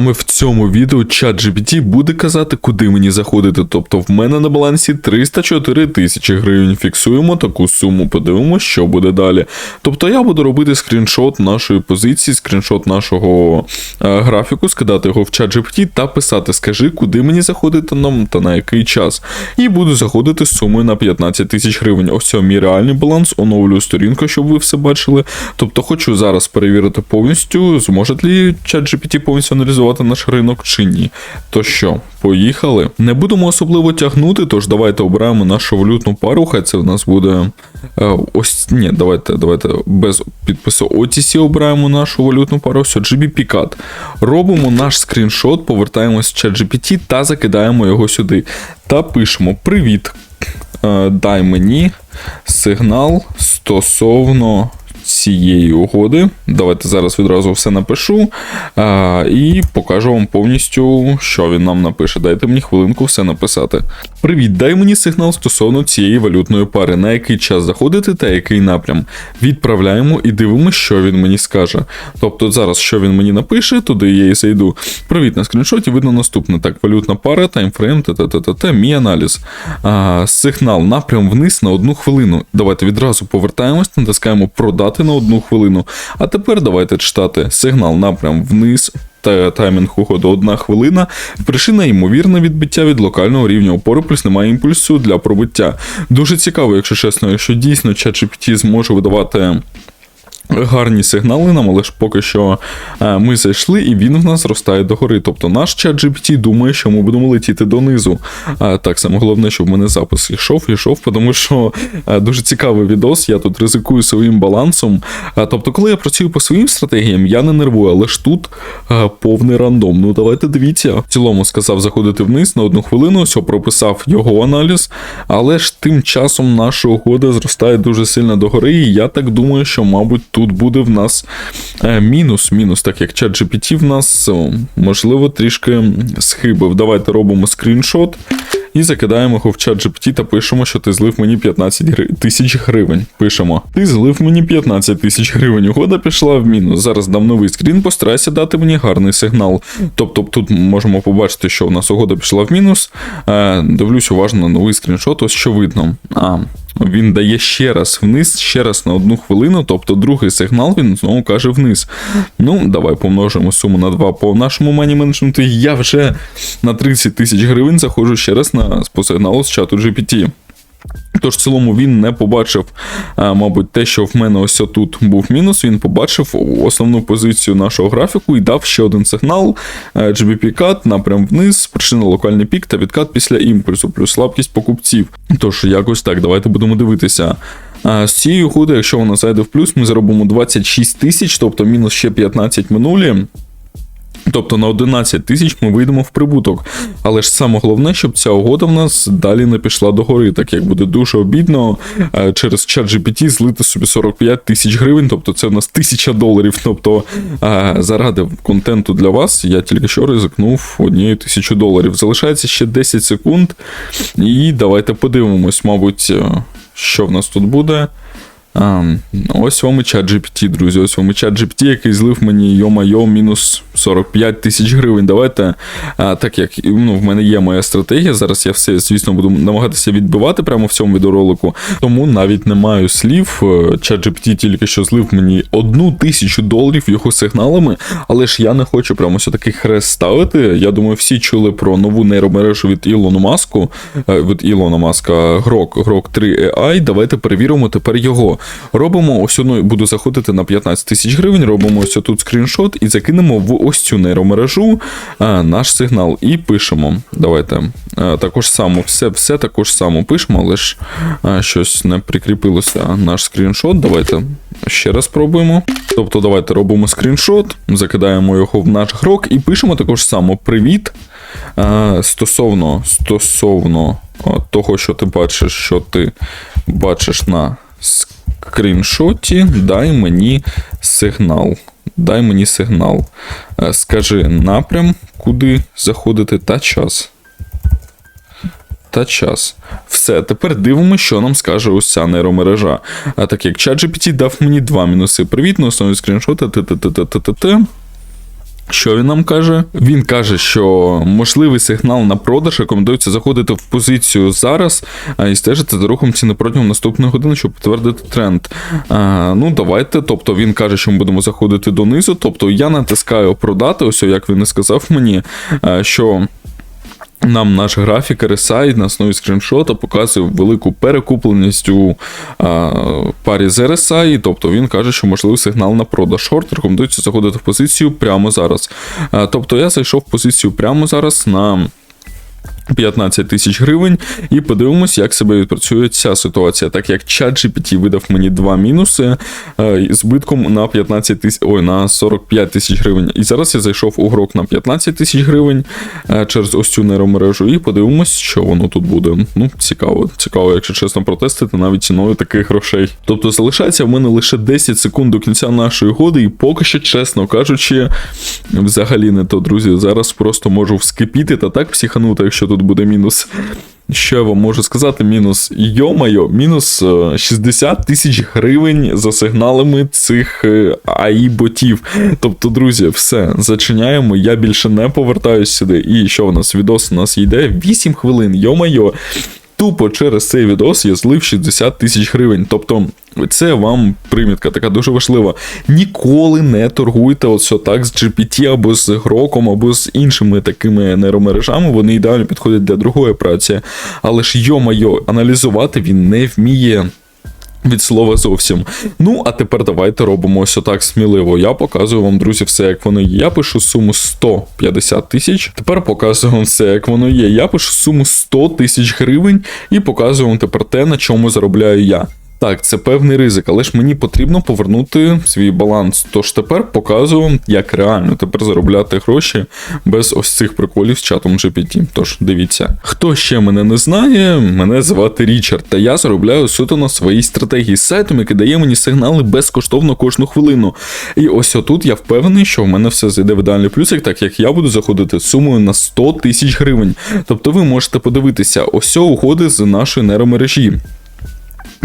саме в цьому відео чат GPT буде казати, куди мені заходити. Тобто в мене на балансі 304 тисячі гривень. Фіксуємо таку суму, подивимося, що буде далі. Тобто я буду робити скріншот нашої позиції, скріншот нашого е, графіку, скидати його в чат GPT та писати, скажи, куди мені заходити нам та на який час. І буду заходити з сумою на 15 тисяч гривень. Ось мій реальний баланс, оновлюю сторінку, щоб ви все бачили. Тобто хочу зараз перевірити повністю, зможе ли чат GPT повністю аналізувати наш ринок чи ні. То що, поїхали? Не будемо особливо тягнути, тож давайте обираємо нашу валютну пару. Хай це в нас буде. е, ось ні, давайте, давайте без підпису OTC обираємо нашу валютну пару. Все, GBP CAD. Робимо наш скріншот, повертаємось в GPT та закидаємо його сюди. Та пишемо: Привіт! Е, Дай мені сигнал стосовно цієї угоди. Давайте зараз відразу все напишу а, і покажу вам повністю, що він нам напише. Дайте мені хвилинку все написати. Привіт, дай мені сигнал стосовно цієї валютної пари, на який час заходити та який напрям. Відправляємо і дивимося, що він мені скаже. Тобто зараз, що він мені напише, туди я і зайду. Привіт, на скріншоті видно наступне. Так, валютна пара, таймфрейм, та-та-та-та, мій аналіз. А, сигнал, напрям вниз на одну хвилину. Давайте відразу повертаємось, натискаємо продати на одну хвилину. А тепер давайте читати сигнал, напрям вниз. Та таймінг уходу одна хвилина. Причина ймовірне відбиття від локального рівня опори, плюс немає імпульсу для пробиття. Дуже цікаво, якщо чесно, якщо дійсно ChatGPT зможе видавати гарні сигнали нам, але ж поки що е, ми зайшли, і він в нас зростає догори. Тобто наш чат GPT думає, що ми будемо летіти донизу. Так само головне, щоб в мене запис йшов, йшов, тому що е, дуже цікавий відос. Я тут ризикую своїм балансом. Тобто, коли я працюю по своїм стратегіям, я не нервую, але ж тут е, повний рандом. Ну давайте дивіться. В цілому сказав заходити вниз на одну хвилину, все прописав його аналіз, але ж тим часом наша угода зростає дуже сильно догори, і я так думаю, що, мабуть, тут буде в нас е, мінус, мінус, так як чат GPT в нас, можливо, трішки схибив. Давайте робимо скріншот і закидаємо його в чат GPT та пишемо, що ти злив мені 15 гри... тисяч гривень. Пишемо: Ти злив мені 15 тисяч гривень. Угода пішла в мінус. Зараз дам новий скрін, постарайся дати мені гарний сигнал. Тобто тут можемо побачити, що в нас угода пішла в мінус. Е, дивлюсь уважно на новий скріншот, ось що видно. А, він дає ще раз вниз, ще раз на одну хвилину, тобто другий сигнал він знову каже вниз. Ну, давай помножимо суму на 2 по нашому мані менеджменту. Я вже на 30 тисяч гривень заходжу ще раз на по сигналу з чату GPT. Тож, в цілому він не побачив, мабуть, те, що в мене ось тут був мінус. Він побачив основну позицію нашого графіку і дав ще один сигнал е, GBP кат напрям вниз, причина локальний пік та відкат після імпульсу, плюс слабкість покупців. Тож, якось так, давайте будемо дивитися. А, З цієї угоди, якщо вона зайде в плюс, ми заробимо 26 тисяч, тобто мінус ще 15 минулі. Тобто на 11 тисяч ми вийдемо в прибуток. Але ж саме головне, щоб ця угода в нас далі не пішла догори, так як буде дуже обідно е, через чат GPT злити собі 45 тисяч гривень, тобто це в нас тисяча доларів. Тобто е, заради контенту для вас я тільки що ризикнув однією тисячу доларів. Залишається ще 10 секунд. І давайте подивимось, мабуть, е, що в нас тут буде. А, ось вам і чат GPT, друзі. Ось вам і чат GPT, який злив мені йо-майо мінус 45 тисяч гривень. Давайте, а, так як ну, в мене є моя стратегія, зараз я все, звісно, буду намагатися відбивати прямо в цьому відеоролику, тому навіть не маю слів. Е, Чат GPT тільки що злив мені одну тисячу доларів його сигналами, але ж я не хочу прямо все такий хрест ставити. Я думаю, всі чули про нову нейромережу від Ілону Маску, е, від Ілона Маска Грок, Грок 3 AI. Давайте перевіримо тепер його. Робимо ось одну, буду заходити на 15 тисяч гривень, робимо ось тут скріншот і закинемо в ось цю нейромережу а, наш сигнал і пишемо. Давайте а, також само, все все також само пишемо, але ж а, щось не прикріпилося наш скріншот. Давайте ще раз пробуємо. Тобто, давайте робимо скріншот, закидаємо його в наш грок і пишемо також само привіт. А, стосовно стосовно того, що ти бачиш, що ти бачиш на скріншоті, дай мені сигнал. Дай мені сигнал. Е, скажи напрям, куди заходити, та час. Та час. Все, тепер дивимося, що нам скаже ось ця нейромережа. А так як ChatGPT дав мені два мінуси. Привіт, на основі скріншота. Що він нам каже? Він каже, що можливий сигнал на продаж рекомендується заходити в позицію зараз і стежити за рухом ціни протягом наступної години, щоб підтвердити тренд. А, ну, давайте. Тобто він каже, що ми будемо заходити донизу. Тобто я натискаю продати, ось як він і сказав мені, що. Нам наш графік RSI на основі скріншота показує велику перекупленість у а, парі з RSI, тобто він каже, що можливий сигнал на продаж. Шорт рекомендується заходити в позицію прямо зараз. А, тобто я зайшов в позицію прямо зараз на 15 тисяч гривень, і подивимось, як себе відпрацює ця ситуація, так як ChatGPT видав мені два мінуси е, збитком на 15 тисяч, ой, на 45 тисяч гривень. І зараз я зайшов у грок на 15 тисяч гривень е, через ось цю нейромережу, і подивимось, що воно тут буде. Ну, цікаво, цікаво, якщо чесно, протестити навіть ціною таких грошей. Тобто залишається в мене лише 10 секунд до кінця нашої годи, і поки що, чесно кажучи, взагалі не то, друзі. Зараз просто можу вскипіти та так психанути, якщо тут буде мінус. Що я вам можу сказати? Мінус йомайо, мінус е, 60 тисяч гривень за сигналами цих е, АІ-ботів. Тобто, друзі, все, зачиняємо. Я більше не повертаюсь сюди. І що в нас? Відос у нас йде 8 хвилин. Йомайо. Тупо через цей відос я злив 60 тисяч гривень. Тобто, це вам примітка така дуже важлива. Ніколи не торгуйте ось так з GPT або з гроком, або з іншими такими нейромережами. Вони ідеально підходять для другої праці. Але ж йо-майо, аналізувати він не вміє. Від слова зовсім. Ну, а тепер давайте робимо ось отак сміливо. Я показую вам, друзі, все, як воно є. Я пишу суму 150 тисяч. Тепер показую вам все, як воно є. Я пишу суму 100 тисяч гривень і показую вам тепер те, на чому заробляю я. Так, це певний ризик, але ж мені потрібно повернути свій баланс. Тож тепер показую як реально тепер заробляти гроші без ось цих приколів з чатом GPT. Тож дивіться, хто ще мене не знає, мене звати Річард, та я заробляю суто на своїй стратегії з сайтом, який дає мені сигнали безкоштовно кожну хвилину. І ось отут я впевнений, що в мене все зайде в ідеальний плюсик, так як я буду заходити сумою на 100 тисяч гривень. Тобто ви можете подивитися, ось угоди з нашої нейромережі.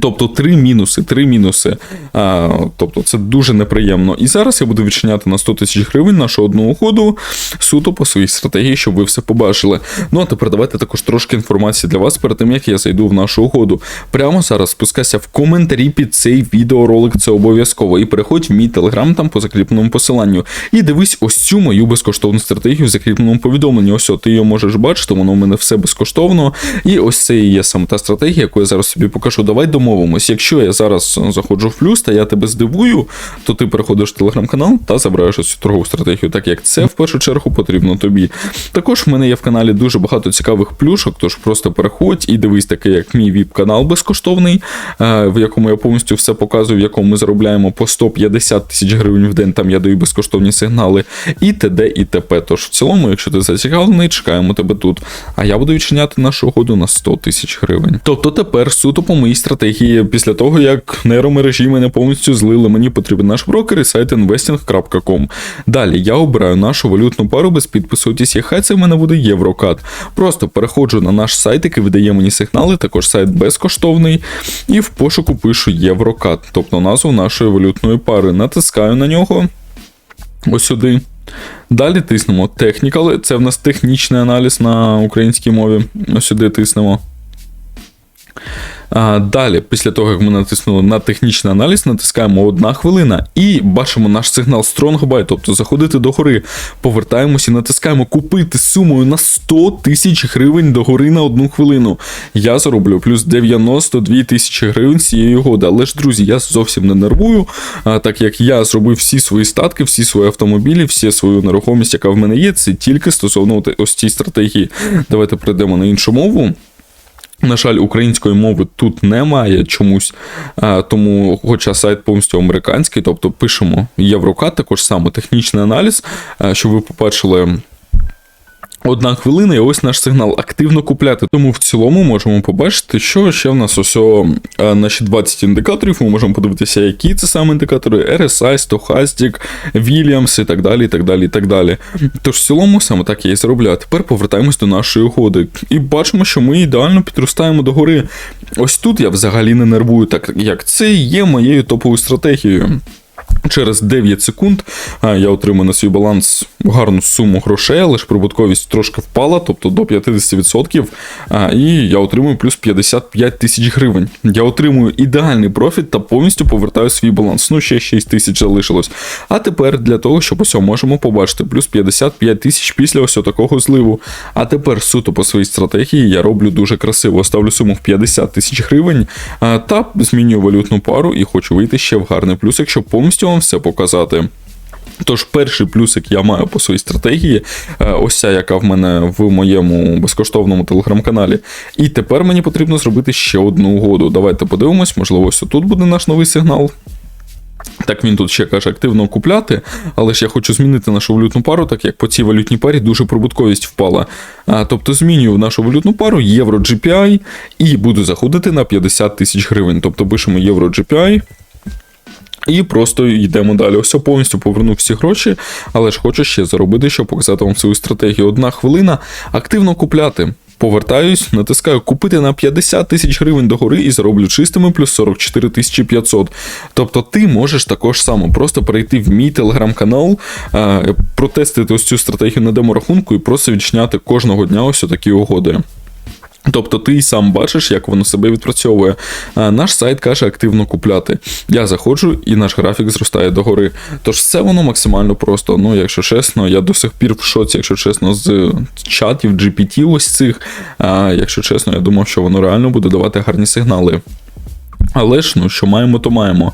Тобто три мінуси, три мінуси. А, Тобто це дуже неприємно. І зараз я буду відчиняти на 100 тисяч гривень нашу одну угоду суто по своїй стратегії, щоб ви все побачили. Ну а тепер давайте також трошки інформації для вас перед тим, як я зайду в нашу угоду. Прямо зараз спускайся в коментарі під цей відеоролик, це обов'язково. І переходь в мій телеграм там по закріпленому посиланню. І дивись ось цю мою безкоштовну стратегію в закріпленому повідомленні. Ось о, ти її можеш бачити, воно у мене все безкоштовно. І ось це і є саме та стратегія, яку я зараз собі покажу. Давай домовимось. Якщо я зараз заходжу в плюс, та я тебе здивую, то ти переходиш в телеграм-канал та забираєш цю торгову стратегію, так як це в першу чергу потрібно тобі. Також в мене є в каналі дуже багато цікавих плюшок, тож просто переходь і дивись таке, як мій віп-канал безкоштовний, е, в якому я повністю все показую, в якому ми заробляємо по 150 тисяч гривень в день. Там я даю безкоштовні сигнали, і т.д. і т.п. Тож в цілому, якщо ти зацікавлений, чекаємо тебе тут. А я буду відчиняти нашу угоду на 100 тисяч гривень. Тобто тепер суто по моїй стратегії, після того як нейромережі мене повністю злили, мені потрібен наш брокер і сайт investing.com. Далі я обираю нашу валютну пару без підпису хай це в мене буде Єврокат. Просто переходжу на наш сайт, який видає мені сигнали, також сайт безкоштовний, і в пошуку пишу Єврокат, тобто назву нашої валютної пари. Натискаю на нього ось сюди. Далі тиснемо Technical, це в нас технічний аналіз на українській мові. Ось сюди тиснемо. А, Далі, після того, як ми натиснули на технічний аналіз, натискаємо одна хвилина і бачимо наш сигнал Strong Buy, тобто заходити до гори, повертаємося і натискаємо купити сумою на 100 тисяч гривень до гори на одну хвилину. Я зароблю плюс 92 тисячі гривень цієї угоди. Але ж, друзі, я зовсім не нервую, а, так як я зробив всі свої статки, всі свої автомобілі, всі свою нерухомість, яка в мене є, це тільки стосовно ось цієї стратегії. Давайте перейдемо на іншу мову. На жаль, української мови тут немає чомусь, тому, хоча сайт повністю американський, тобто пишемо Єврокат, також саме технічний аналіз, щоб ви побачили. Одна хвилина, і ось наш сигнал активно купляти. Тому в цілому можемо побачити, що ще в нас ось е, наші 20 індикаторів. Ми можемо подивитися, які це саме індикатори: RSI, Stochastic, Williams і так далі. і так далі, і так далі. Тож в цілому саме так я і заробляю. Тепер повертаємось до нашої угоди. І бачимо, що ми ідеально підростаємо до гори. Ось тут я взагалі не нервую, так як це є моєю топовою стратегією. Через 9 секунд я отримую на свій баланс гарну суму грошей, але ж прибутковість трошки впала, тобто до 50%, і я отримую плюс 55 тисяч гривень. Я отримую ідеальний профіт та повністю повертаю свій баланс. Ну, ще 6 тисяч залишилось. А тепер для того, щоб ось можемо побачити плюс 55 тисяч після ось такого зливу. А тепер суто по своїй стратегії я роблю дуже красиво. Ставлю суму в 50 тисяч гривень та змінюю валютну пару і хочу вийти ще в гарний плюс, якщо повністю вам все показати. Тож, перший плюсик я маю по своїй стратегії, е, ось ця, яка в мене в моєму безкоштовному телеграм-каналі. І тепер мені потрібно зробити ще одну угоду. Давайте подивимось, можливо, ось тут буде наш новий сигнал. Так він тут ще каже активно купляти, але ж я хочу змінити нашу валютну пару, так як по цій валютній парі дуже прибутковість впала. А, тобто змінюю нашу валютну пару євро GPI і буду заходити на 50 тисяч гривень. Тобто пишемо євро GPI. І просто йдемо далі. Ось я повністю повернув всі гроші, але ж хочу ще заробити, щоб показати вам свою стратегію. Одна хвилина активно купляти. Повертаюсь, натискаю купити на 50 тисяч гривень догори і зароблю чистими плюс 44 тисячі 500. Тобто ти можеш також само просто перейти в мій телеграм-канал, е, протестити ось цю стратегію на деморахунку і просто відчиняти кожного дня ось такі угоди. Тобто ти й сам бачиш, як воно себе відпрацьовує. Наш сайт каже активно купляти. Я заходжу, і наш графік зростає догори. Тож все воно максимально просто. Ну, якщо чесно, я до сих пір в шоці, якщо чесно, з чатів GPT ось цих. А, якщо чесно, я думав, що воно реально буде давати гарні сигнали. Але ж, ну, що маємо, то маємо.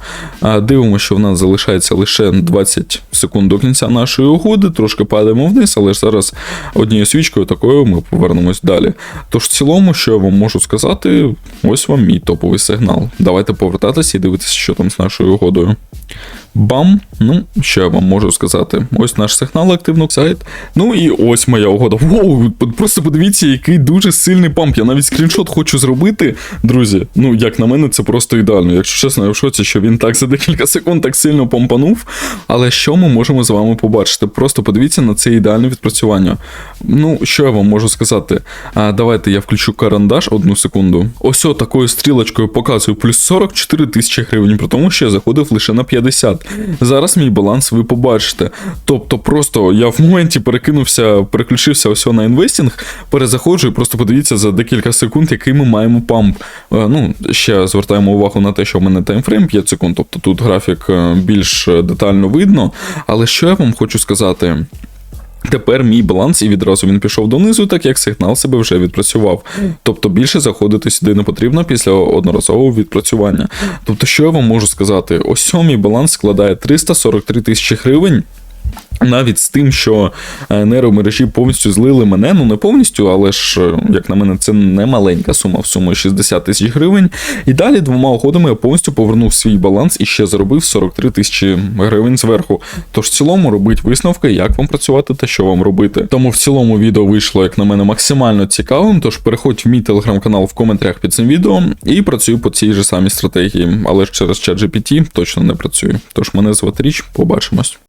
Дивимося, що в нас залишається лише 20 секунд до кінця нашої угоди, трошки падаємо вниз, але ж зараз однією свічкою такою ми повернемось далі. Тож, в цілому, що я вам можу сказати, ось вам мій топовий сигнал. Давайте повертатися і дивитися, що там з нашою угодою. Бам! Ну, що я вам можу сказати? Ось наш сигнал активно сайт. Ну і ось моя угода. Воу, просто подивіться, який дуже сильний памп. Я навіть скріншот хочу зробити, друзі. Ну, як на мене, це просто ідеально. Якщо чесно, я в шоці, що він так за декілька секунд так сильно помпанув. Але що ми можемо з вами побачити? Просто подивіться на це ідеальне відпрацювання. Ну, що я вам можу сказати? А, Давайте я включу карандаш одну секунду. Ось такою стрілочкою показую плюс 44 тисячі гривень, при тому, що я заходив лише на 50. Зараз мій баланс ви побачите. Тобто, просто я в моменті перекинувся, переключився ось на інвестінг, перезаходжу і просто подивіться за декілька секунд, який ми маємо памп. Е, Ну, ще звертаємо увагу на те, що в мене таймфрейм 5 секунд, тобто тут графік е, більш детально видно. Але що я вам хочу сказати? Тепер мій баланс і відразу він пішов донизу, так як сигнал себе вже відпрацював. Тобто більше заходити сюди не потрібно після одноразового відпрацювання. Тобто, що я вам можу сказати? Ось мій баланс складає 343 тисячі гривень. Навіть з тим, що е, нейромережі повністю злили мене, ну не повністю, але ж, е, як на мене, це не маленька сума в суму 60 тисяч гривень. І далі двома уходами я повністю повернув свій баланс і ще заробив 43 тисячі гривень зверху. Тож в цілому робіть висновки, як вам працювати та що вам робити. Тому в цілому відео вийшло, як на мене, максимально цікавим. Тож переходь в мій телеграм-канал в коментарях під цим відео і працюю по цій же самій стратегії, але ж через чат GPT точно не працюю. Тож мене звати Річ, побачимось.